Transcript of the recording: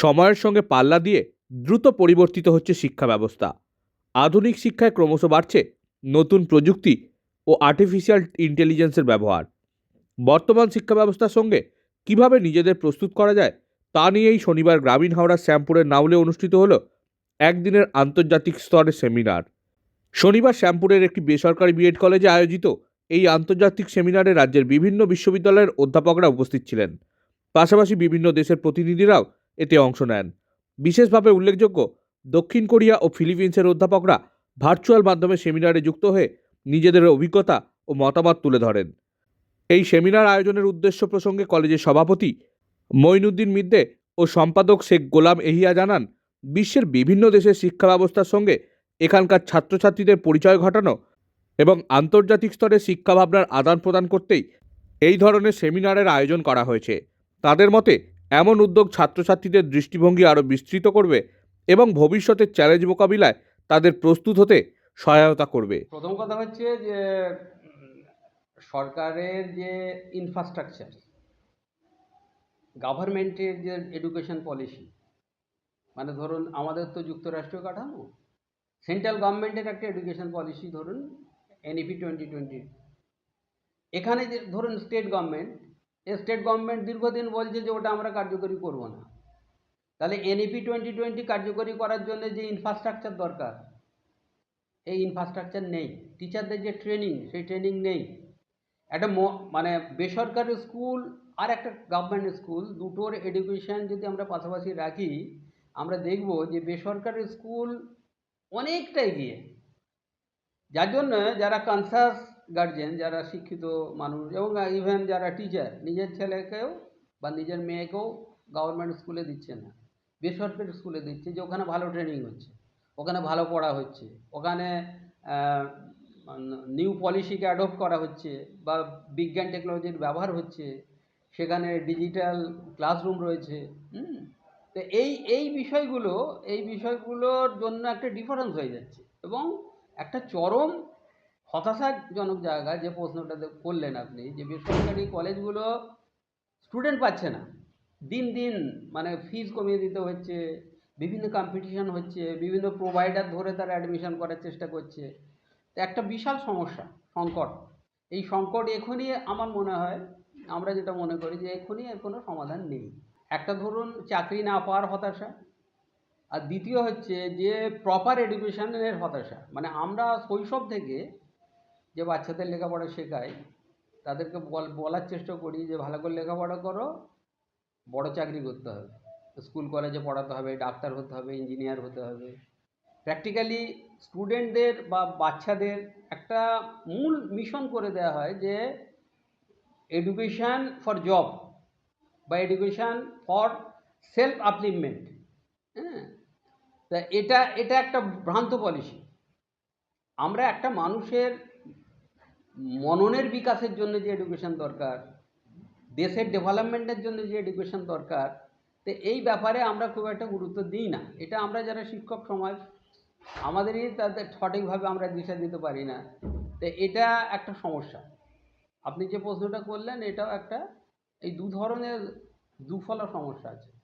সময়ের সঙ্গে পাল্লা দিয়ে দ্রুত পরিবর্তিত হচ্ছে শিক্ষা ব্যবস্থা। আধুনিক শিক্ষায় ক্রমশ বাড়ছে নতুন প্রযুক্তি ও আর্টিফিশিয়াল ইন্টেলিজেন্সের ব্যবহার। বর্তমান শিক্ষা ব্যবস্থার সঙ্গে কীভাবে নিজেদের প্রস্তুত করা যায় তা নিয়েই শনিবার গ্রামীণ হাওড়ার শ্যামপুরের নাউলে অনুষ্ঠিত হলো একদিনের আন্তর্জাতিক স্তরের সেমিনার। শনিবার শ্যামপুরের একটি বেসরকারি বিএড কলেজে আয়োজিত এই আন্তর্জাতিক সেমিনারে রাজ্যের বিভিন্ন বিশ্ববিদ্যালয়ের অধ্যাপকরা উপস্থিত ছিলেন। পাশাপাশি বিভিন্ন দেশের প্রতিনিধিরাও এতে অংশ নেন। বিশেষভাবে উল্লেখযোগ্য, দক্ষিণ কোরিয়া ও ফিলিপিন্সের অধ্যাপকরা ভার্চুয়াল মাধ্যমে সেমিনারে যুক্ত হয়ে নিজেদের অভিজ্ঞতা ও মতামত তুলে ধরেন। এই সেমিনার আয়োজনের উদ্দেশ্য প্রসঙ্গে কলেজের সভাপতি মঈনুদ্দিন মিদ্দে ও সম্পাদক শেখ গোলাম এহিয়া জানান, বিশ্বের বিভিন্ন দেশের শিক্ষা ব্যবস্থার সঙ্গে এখানকার ছাত্রছাত্রীদের পরিচয় ঘটানো এবং আন্তর্জাতিক স্তরে শিক্ষা ভাবনার আদান প্রদান করতেই এই ধরনের সেমিনারের আয়োজন করা হয়েছে। তাদের মতে এমন উদ্যোগ ছাত্রছাত্রীদের দৃষ্টিভঙ্গি আরও বিস্তৃত করবে এবং ভবিষ্যতের চ্যালেঞ্জ মোকাবিলায় তাদের প্রস্তুত হতে সহায়তা করবে। প্রথম কথা হচ্ছে যে সরকারের যে ইনফ্রাস্ট্রাকচার গভর্নমেন্টের যে এডুকেশন পলিসি মানে ধরুন আমাদের তো যুক্তরাষ্ট্রীয় কাঠামো সেন্ট্রাল গভর্নমেন্টের একটা এডুকেশন পলিসি ধরুন এনইপি টোয়েন্টি টোয়েন্টি এখানে যে ধরুন স্টেট গভর্নমেন্ট স্টেট গভর্নমেন্ট দীর্ঘদিন বলছে যে ওটা আমরা কার্যকরী করব না। তাহলে এনইপি টোয়েন্টি টোয়েন্টি কার্যকরী করার জন্য যে ইনফ্রাস্ট্রাকচার দরকার, এই ইনফ্রাস্ট্রাকচার নেই। টিচারদের যে ট্রেনিং সেই ট্রেনিং নেই। একটা মানে বেসরকারি স্কুল আর একটা গভর্নমেন্ট স্কুল, দুটোর এডুকেশন যদি আমরা পাশাপাশি রাখি, আমরা দেখব যে বেসরকারি স্কুল অনেকটা এগিয়ে। যার জন্য যারা কনসাস গার্জেন যারা শিক্ষিত মানুষ এবং ইভেন যারা টিচার নিজের ছেলেকেও বা নিজের মেয়েকেও গভর্নমেন্ট স্কুলে দিচ্ছে না। বেসরকারি স্কুলে দিচ্ছে যে ওখানে ভালো ট্রেনিং হচ্ছে, ওখানে ভালো পড়া হচ্ছে, ওখানে নিউ পলিসিকে অ্যাডপ্ট করা হচ্ছে বা বিজ্ঞান টেকনোলজির ব্যবহার হচ্ছে, সেখানে ডিজিটাল ক্লাসরুম রয়েছে তো এই এই বিষয়গুলো, এই বিষয়গুলোর জন্য একটা ডিফারেন্স হয়ে যাচ্ছে এবং একটা চরম হতাশাজনক জায়গা যে প্রশ্নটা করলেন আপনি, যে বেসরকারি কলেজগুলো স্টুডেন্ট পাচ্ছে না। দিন দিন মানে ফিজ কমিয়ে দিতে হচ্ছে, বিভিন্ন কম্পিটিশন হচ্ছে, বিভিন্ন প্রোভাইডার ধরে তারা অ্যাডমিশন করার চেষ্টা করছে। তো একটা বিশাল সমস্যা, সংকট। এই সংকট এখনই আমার মনে হয়, আমরা যেটা মনে করি যে এখনই এর কোনো সমাধান নেই। একটা ধরুন চাকরি না পাওয়ার হতাশা, আর দ্বিতীয় হচ্ছে যে প্রপার এডুকেশনের হতাশা। মানে আমরা শৈশব থেকে যে বাচ্চাদের লেখাপড়া শেখাই তাদেরকে বল- বলার চেষ্টা করি যে ভালো করে লেখাপড়া করো, বড় চাকরি করতে হবে। স্কুল, কলেজে পড়াতে হবে, ডাক্তার হতে হবে, ইঞ্জিনিয়ার হতে হবে। প্র্যাকটিক্যালি স্টুডেন্টদের বা বাচ্চাদের একটা মূল মিশন করে দেওয়া হয় যে এডুকেশান ফর জব বা এডুকেশান ফর সেলফ আপলিভমেন্ট হ্যাঁ? তা এটা এটা একটা ভ্রান্ত পলিসি আমরা একটা মানুষের মননের বিকাশের জন্য যে এডুকেশন দরকার, দেশের ডেভেলপমেন্টের জন্য যে এডুকেশন দরকার, তো এই ব্যাপারে আমরা খুব একটা গুরুত্ব দিই না। এটা আমরা যারা শিক্ষক সমাজ, আমাদেরই তাদের সঠিকভাবে আমরা দিশা দিতে পারি না। তো এটা একটা সমস্যা। আপনি যে প্রশ্নটা করলেন, এটাও একটা, এই দু ধরনের দুফলা সমস্যা আছে।